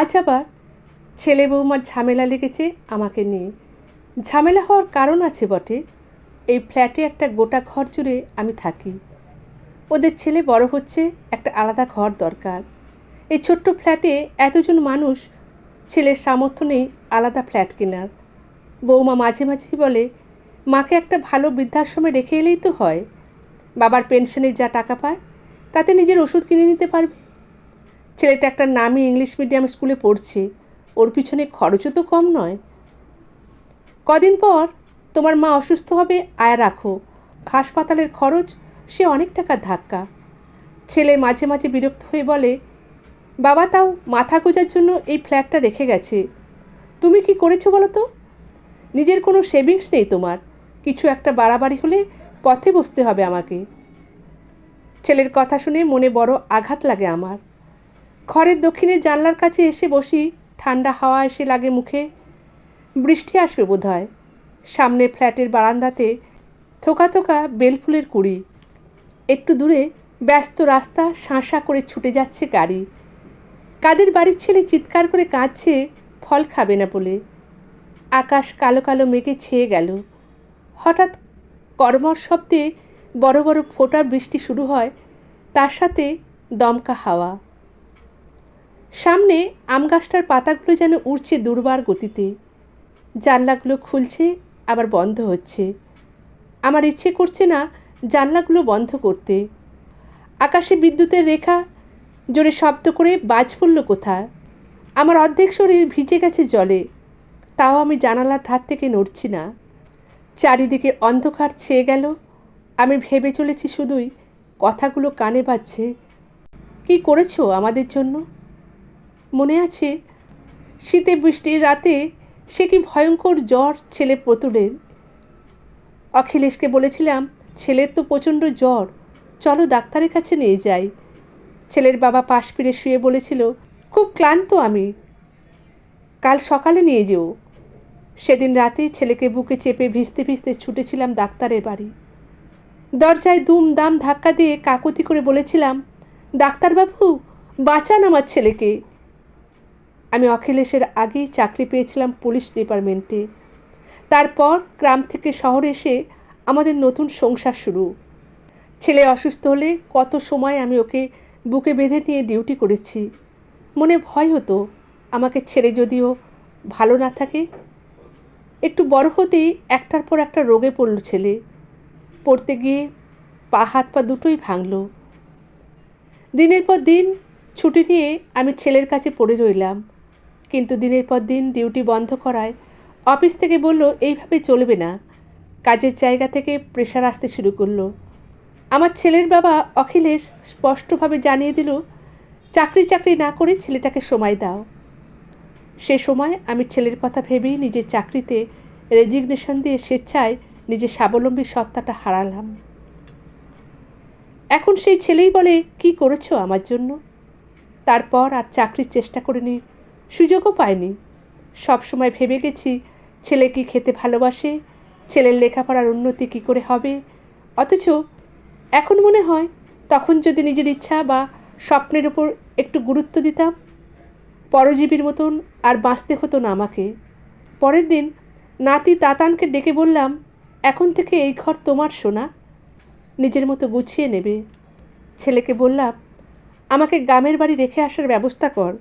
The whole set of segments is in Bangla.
আজ আবার ছেলে বৌমার ঝামেলা লেগেছে আমাকে নিয়ে। ঝামেলা হওয়ার কারণ আছে বটে, এই ফ্ল্যাটে একটা গোটা ঘর জুড়ে আমি থাকি। ওদের ছেলে বড় হচ্ছে, একটা আলাদা ঘর দরকার। এই ছোট্ট ফ্ল্যাটে এতজন মানুষ, ছেলের সামর্থ্য নেই আলাদা ফ্ল্যাট কেনার। বৌমা মাঝে মাঝেই বলে, মাকে একটা ভালো বৃদ্ধাশ্রমে রেখে এলেই তো হয়। বাবার পেনশনের যা টাকা পায়, তাতে নিজের ওষুধ কিনে নিতে পারবে? ছেলেটা একটা নামি ইংলিশ মিডিয়াম স্কুলে পড়ছে। ওর পিছনে খরচও তো কম নয়। কদিন পর তোমার মা অসুস্থ হবে, আয় রাখো। হাসপাতালের খরচ, সে অনেক টাকার ধাক্কা। ছেলে মাঝে মাঝে বিরক্ত হয়ে বলে, বাবা, তাও মাথা গোজার জন্য এই ফ্ল্যাটটা রেখে গেছে। তুমি কি করেছ বলো তো? নিজের কোনো সেভিংস নেই তোমার। কিছু একটা বাড়াবাড়ি হলে পথে বসতে হবে আমাকে। ছেলের কথা শুনে মনে বড় আঘাত লাগে আমার। ঘরের দক্ষিণে জানলার কাছে এসে বসি। ঠান্ডা হাওয়া এসে লাগে মুখে। বৃষ্টি আসবে বোধ হয় সামনে ফ্ল্যাটের বারান্দাতে থোকা থোকা বেলফুলের কুড়ি। একটু দূরে ব্যস্ত রাস্তা শাঁসা করে ছুটে যাচ্ছে গাড়ি। কাদের বাড়ির ছেলে চিৎকার করে কাঁদছে, ফল খাবে না বলে। আকাশ কালো কালো মেঘে ছেয়ে গেল। হঠাৎ কর্মর শব্দে বড় বড় ফোঁটা বৃষ্টি শুরু হয়। তার সাথে দমকা হাওয়া। সামনে আম গাছটার পাতাগুলো যেন উড়ছে দুর্বার গতিতে। জানলাগুলো খুলছে, আবার বন্ধ হচ্ছে। আমার ইচ্ছে করছে না জানলাগুলো বন্ধ করতে। আকাশে বিদ্যুতের রেখা, জোরে শব্দ করে বাজ পড়ল কোথায়? আমার অর্ধেক শরীর ভিজে গেছে জলে, তাও আমি জানালার ধার থেকে নড়ছি না। চারিদিকে অন্ধকার ছেয়ে গেল, আমি ভেবে চলেছি শুধুই কথাগুলো কানে বাজছে। কি করেছ আমাদের জন্য? মনে আছে? শীতে বৃষ্টির রাতে সে কি ভয়ঙ্কর জ্বর ছেলে প্রতুলের? অখিলেশকে বলেছিলাম, ছেলের তো প্রচণ্ড জ্বর, চলো ডাক্তারের কাছে নিয়ে যাই। ছেলের বাবা পাশ ফিরে শুয়ে বলেছিল, খুব ক্লান্ত আমি। কাল সকালে নিয়ে যেও। সেদিন রাতে ছেলেকে বুকে চেপে ভিজতে ভিজতে ছুটেছিলাম ডাক্তারের বাড়ি। দরজায় দুম দাম ধাক্কা দিয়ে কাকুতি করে বলেছিলাম, ডাক্তারবাবু, বাঁচান আমার ছেলেকে। আমি অখিলেশের আগেই চাকরি পেয়েছিলাম পুলিশ ডিপার্টমেন্টে। তারপর গ্রাম থেকে শহরে এসে আমাদের নতুন সংসার শুরু। ছেলে অসুস্থ হলে কত সময় আমি ওকে বুকে বেঁধে নিয়ে ডিউটি করেছি। মনে ভয় হতো, আমাকে ছেড়ে যদিও ভালো না থাকে। একটু বড় হতেই একটার পর একটা রোগে পড়ল ছেলে। পড়তে গিয়ে পা হাত পা দুটোই ভাঙল। দিনের পর দিন ছুটি নিয়ে আমি ছেলের কাছে পড়ে রইলাম। কিন্তু দিনের পর দিন ডিউটি বন্ধ করায় অফিস থেকে বলল, এইভাবে চলবে না। কাজের জায়গা থেকে প্রেশার আসতে শুরু করল। আমার ছেলের বাবা অখিলেশ স্পষ্টভাবে জানিয়ে দিল, চাকরি চাকরি না করে ছেলেটাকে সময় দাও। সে সময় আমি ছেলের কথা ভেবেই নিজের চাকরিতে রেজিগনেশন দিয়ে স্বেচ্ছায় নিজের স্বাবলম্বী সত্তাটা হারালাম। এখন সেই ছেলেই বলে, কি করেছ আমার জন্য? তারপর আর চাকরির চেষ্টা করিনি সুযোগও পাইনি। সবসময় ভেবে গেছি, ছেলে কি খেতে ভালোবাসে? ছেলের লেখাপড়ার উন্নতি কী করে হবে? অথচ এখন মনে হয়, তখন যদি নিজের ইচ্ছা বা স্বপ্নের উপর একটু গুরুত্ব দিতাম, পরজীবীর মতন আর বাঁচতে হতো না আমাকে। পরের দিন নাতি তাতানকে ডেকে বললাম, এখন থেকে এই ঘর তোমার, সোনা। নিজের মতো গুছিয়ে নেবে। ছেলেকে বললাম, আমাকে গ্রামের বাড়ি রেখে আসার ব্যবস্থা কর।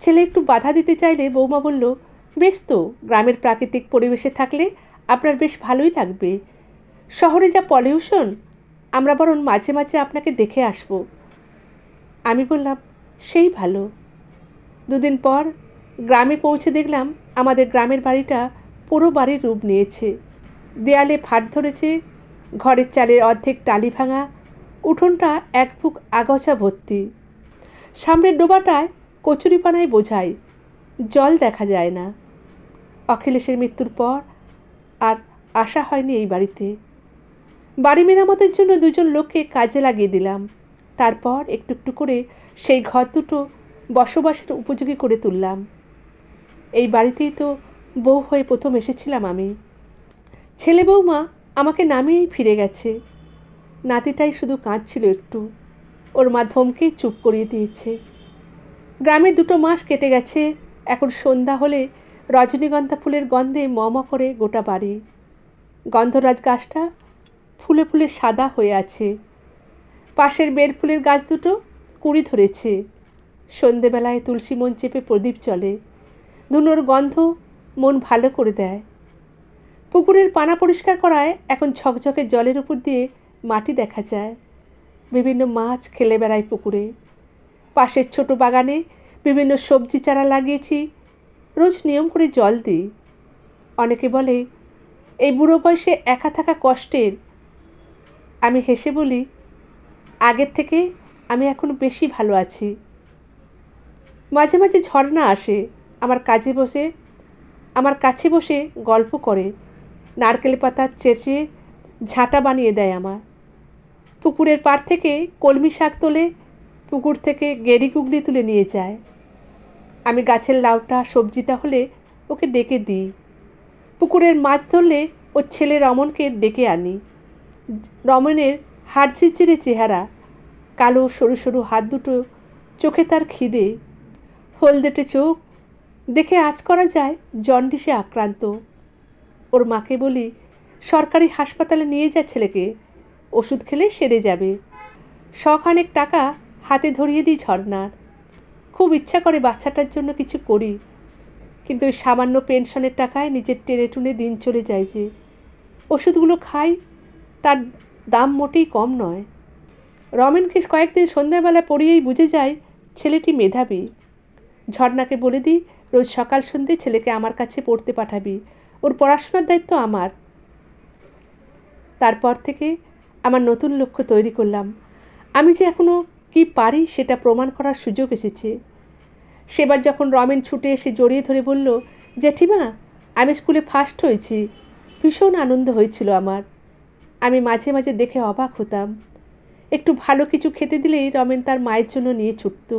ছেলে একটু বাধা দিতে চাইলে বৌমা বলল, বেশ তো, গ্রামের প্রাকৃতিক পরিবেশে থাকলে আপনার বেশ ভালোই লাগবে। শহরে যা পলিউশন, আমরা বরং মাঝে মাঝে আপনাকে দেখে আসব। আমি বললাম, সেই ভালো। দুদিন পর গ্রামে পৌঁছে দেখলাম, আমাদের গ্রামের বাড়িটা পুরো বাড়ির রূপ নিয়েছে। দেয়ালে ফাট ধরেছে, ঘরের চালের অর্ধেক টালি ভাঙা, উঠোনটা এক বুক আগছা ভর্তি। সামনের ডোবাটায় কচুরিপানায় বোঝায়, জল দেখা যায় না। অখিলেশের মৃত্যুর পর আর আশা হয়নি এই বাড়িতে। বাড়ি মেরামতের জন্য দুজন লোককে কাজে লাগিয়ে দিলাম। তারপর একটু একটু করে সেই ঘর দুটো বসবাসের উপযোগী করে তুললাম। এই বাড়িতেই তো বউ হয়ে প্রথম এসেছিলাম আমি। ছেলে বৌমা আমাকে নামিয়েই ফিরে গেছে। নাতিটাই শুধু কাঁদছিল একটু। ওর মা ধমকেই চুপ করিয়ে দিয়েছে। গ্রামে দুটো মাস কেটে গেছে। এখন সন্ধ্যা হলে রজনীগন্ধা ফুলের গন্ধে মম করে গোটা বাড়ি। গন্ধরাজ গাছটা ফুলে ফুলে সাদা হয়ে আছে। পাশের বের ফুলের গাছ দুটো কুড়ি ধরেছে। সন্ধেবেলায় তুলসী মন চেপে প্রদীপ চলে ধুনোর গন্ধ মন ভালো করে দেয়। পুকুরের পানা পরিষ্কার করায় এখন ঝকঝকে জলের উপর দিয়ে মাটি দেখা যায়। বিভিন্ন মাছ খেলে বেড়ায় পুকুরে। পাশের ছোট বাগানে বিভিন্ন সবজি চারা লাগিয়েছি। রোজ নিয়ম করে জল দিই। অনেকে বলে, এই বুড়ো বয়সে একা থাকা কষ্টের। আমি হেসে বলি, আগের থেকে আমি এখন বেশি ভালো আছি। মাঝে মাঝে ঝর্ণা আসে, আমার কাজে বসে, আমার কাছে বসে গল্প করে, নারকেল পাতা চেঁচে ঝাঁটা বানিয়ে দেয় আমার। পুকুরের পাড় থেকে কলমি শাক তোলে পুকুর থেকে গেরি গুগলি তুলে নিয়ে যায়। আমি গাছের লাউটা, সবজিটা হলে ওকে ডেকে দিই। পুকুরের মাছ ধরলে ওর ছেলে রমনকে ডেকে আনি। রমনের হাড় চিরচিরে চেহারা, কালো সরু সরু হাত দুটো, চোখে তার খিদে। হলদেটে চোখ, দেখে আজ করা যায় জন্ডিসে আক্রান্ত। ওর মাকে বলি, সরকারি হাসপাতালে নিয়ে যা ছেলেকে, ওষুধ খেলে সেরে যাবে। শখানেক টাকা হাতে ধরিয়ে দিই ঝর্নার খুব ইচ্ছা করে বাচ্চাটার জন্য কিছু করি, কিন্তু ওই সামান্য পেনশনের টাকায় নিজের টেনে টুনে দিন চলে যায় যে। ওষুধগুলো খাই, তার দাম মোটেই কম নয়। রমেনকে কয়েকদিন সন্ধ্যাবেলা পড়িয়েই বুঝে যায়, ছেলেটি মেধাবী। ঝর্ণাকে বলে দিই, রোজ সকাল সন্ধে ছেলেকে আমার কাছে পড়তে পাঠাবি। ওর পড়াশোনার দায়িত্ব আমার। তারপর থেকে আমার নতুন লক্ষ্য তৈরি করলাম। আমি যে এখনও কি পারি সেটা প্রমাণ করার সুযোগ এসেছে। সেবার যখন রমেন ছুটে এসে জড়িয়ে ধরে বলল, জেঠিমা, আমি স্কুলে ফার্স্ট হয়েছি। ভীষণ আনন্দ হয়েছিল আমার। আমি মাঝে মাঝে দেখে অবাক হতাম। একটু ভালো কিছু খেতে দিলেই রমেন তার মায়ের জন্য নিয়ে ছুটত।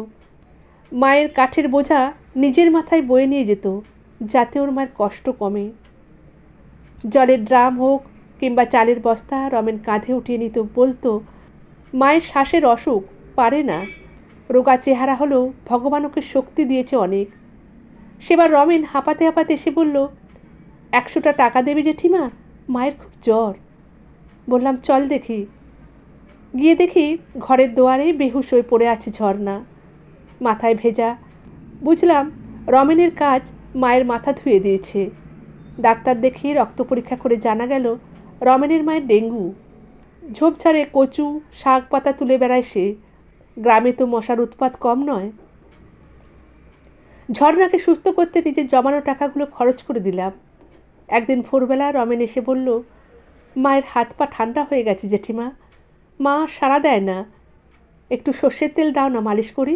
মায়ের কাঠের বোঝা নিজের মাথায় বয়ে নিয়ে যেত, যাতে ওর মায়ের কষ্ট কমে। জলের ড্রাম হোক কিংবা চালের বস্তা রমেন কাঁধে উঠিয়ে নিত বলতো, মায়ের শ্বাসের অসুখ পারে না। রোগা চেহারা হলেও ভগবান ওকে শক্তি দিয়েছে অনেক। সেবার রমেন হাঁপাতে হাঁপাতে এসে বলল, একশোটা টাকা দেবে জেঠিমা? মায়ের খুব জ্বর। বললাম, চল দেখি। গিয়ে দেখি ঘরের দুয়ারে বেহুশ হয়ে পড়ে আছে ঝর্ণা, মাথায় ভেজা। বুঝলাম রমেনের কাজ মায়ের মাথা ধুয়ে দিয়েছে। ডাক্তার দেখিয়ে রক্ত পরীক্ষা করে জানা গেল, রমেনের মায়ের ডেঙ্গু। ঝোপঝাড়ে কচু, শাক পাতা তুলে বেড়ায় সে। গ্রামে তো মশার উৎপাত কম নয়। ঝর্ণাকে সুস্থ করতে নিজের জমানো টাকাগুলো খরচ করে দিলাম। একদিন ভোরবেলা রমেন এসে বলল, মায়ের হাত পা ঠান্ডা হয়ে গেছে জেঠিমা। মা সাড়া দেয় না। একটু সর্ষের তেল দাও না মালিশ করি।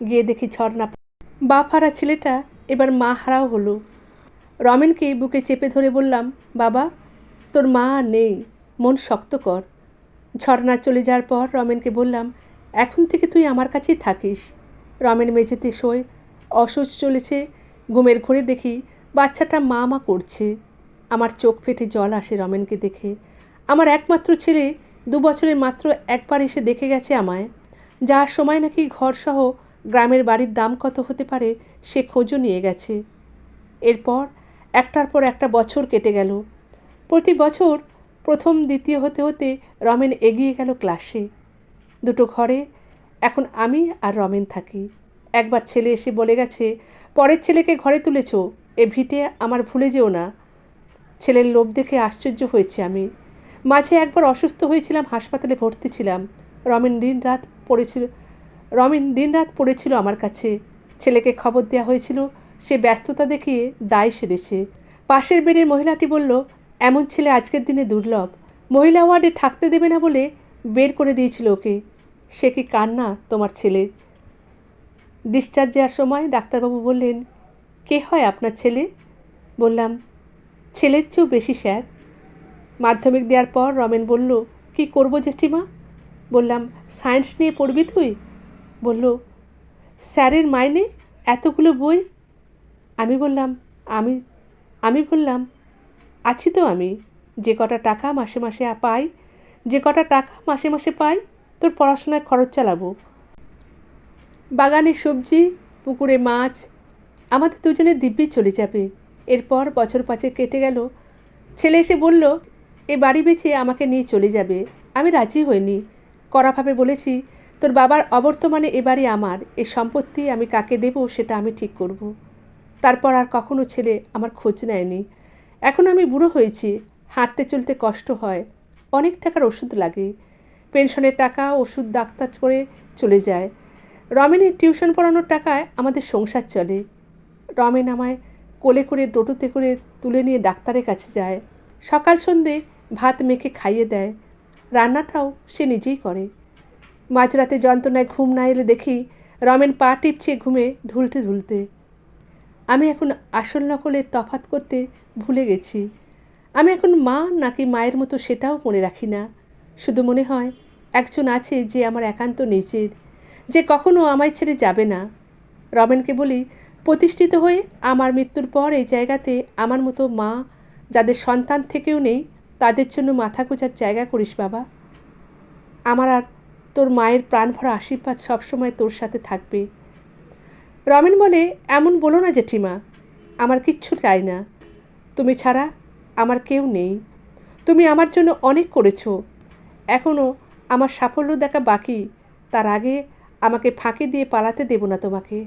গিয়ে দেখি ঝর্ণা বাপ হারা ছেলেটা এবার মা হারাও হলো। রমেনকে বুকে চেপে ধরে বললাম, বাবা, তোর মা নেই, মন শক্ত কর। ঝর্ণা চলে যাওয়ার পর রমেনকে বললাম এখন থেকে তুই আমার কাছেই থাকিস। রমেন মেঝেতে শোয় অসুচ চলেছে। ঘুমের ঘরে দেখি বাচ্চাটা মা মা করছে। আমার চোখ ফেটে জল আসে রমেনকে দেখে। আমার একমাত্র ছেলে দু বছরের মাত্র একবার এসে দেখে গেছে আমায়। যার সময় নাকি ঘরসহ গ্রামের বাড়ির দাম কত হতে পারে সে খোঁজও নিয়ে গেছে। এরপর একটার পর একটা বছর কেটে গেল। প্রতি বছর প্রথম, দ্বিতীয় হতে হতে রমেন এগিয়ে গেল ক্লাসে। দুটো ঘরে। এখন আমি আর রমেন থাকি। একবার ছেলে এসে বলে গেছে, পরের ছেলেকে ঘরে তুলেছ, এ ভিটে আমার ভুলে যেও না। ছেলের লোভ দেখে আশ্চর্য হয়েছে আমি। মাঝে একবার অসুস্থ হয়েছিলাম, হাসপাতালে ভর্তি ছিলাম। রমেন দিন রাত পড়েছিল, রমেন দিন রাত পড়েছিল আমার কাছে। ছেলেকে খবর দেওয়া হয়েছিল, সে ব্যস্ততা দেখিয়ে দায় সেরেছে। পাশের বেডের মহিলাটি বলল, এমন ছেলে আজকের দিনে দুর্লভ। মহিলা ওয়ার্ডে থাকতে দেবে না বলে বের করে দিয়েছিল ওকে। সে কি কান্না তোমার ছেলে ডিসচার্জ দেওয়ার সময় ডাক্তারবাবু বললেন, কে হয় আপনার ছেলে? বললাম, ছেলের চেয়েও বেশি স্যার। মাধ্যমিক দেওয়ার পর রমেন বলল, কি করব জেঠিমা? বললাম, সায়েন্স নিয়ে পড়বি তুই? বলল, স্যারের মাইনে এতগুলো বই? আমি বললাম, আমি আমি বললাম, আছি তো আমি। যে কটা টাকা মাসে মাসে পাই, যে কটা টাকা মাসে মাসে পাই তোর পড়াশোনায় খরচ চালাবো। বাগানে সবজি, পুকুরে মাছ, আমাদের দুজনের দিব্যি চলে যাবে। এরপর বছর পাঁচে কেটে গেল। ছেলে এসে বলল, এ বাড়ি বেচে আমাকে নিয়ে চলে যাবে। আমি রাজি হইনি। কড়াভাবে বলেছি, তোর বাবার অবর্তমানে এ বাড়ি আমার। এ সম্পত্তি আমি কাকে দেব সেটা আমি ঠিক করব। তারপর আর কখনো ছেলে আমার খোঁজ নেয়নি। এখন আমি বুড়ো হয়েছি। হাঁটতে চলতে কষ্ট হয়। অনেক টাকার ওষুধ লাগে। পেনশনের টাকা, ওষুধ, ডাক্তার করে চলে যায়। রমেনের টিউশন পড়ানোর টাকায় আমাদের সংসার চলে। রমেন আমায় কোলে করে টোটোতে করে তুলে নিয়ে ডাক্তারের কাছে যায়। সকাল সন্ধে ভাত মেখে খাইয়ে দেয়। রান্নাটাও সে নিজেই করে। মাঝরাতে যন্ত্রণায় ঘুম না এলে দেখি রমেন পা টিপছে ঘুমে ঢুলতে ঢুলতে। আমি এখন আসল নকলের তফাত করতে ভুলে গেছি। আমি এখন মা নাকি মায়ের মতো সেটাও মনে রাখি না। শুধু মনে হয় একজন আছে যে আমার একান্ত নিজের, যে কখনো আমায় ছেড়ে যাবে না। রমেনকে বলি, প্রতিষ্ঠিত হয়ে আমার মৃত্যুর পর এই জায়গাতে আমার মতো মা যাদের সন্তান থেকেও নেই, তাদের জন্য মাথা গোজার জায়গা করিস বাবা। আমার আর তোর মায়ের প্রাণ ভরা আশীর্বাদ সবসময় তোর সাথে থাকবে। রমেন বলে, এমন বলো না জেঠিমা, আমার কিচ্ছু চাই না। তুমি ছাড়া আমার কেউ নেই। তুমি আমার জন্য অনেক করেছ। এখনও আমার সাফল্য দেখা বাকি। তার আগে আমাকে ফাঁকি দিয়ে পালাতে দেব না তোমাকে।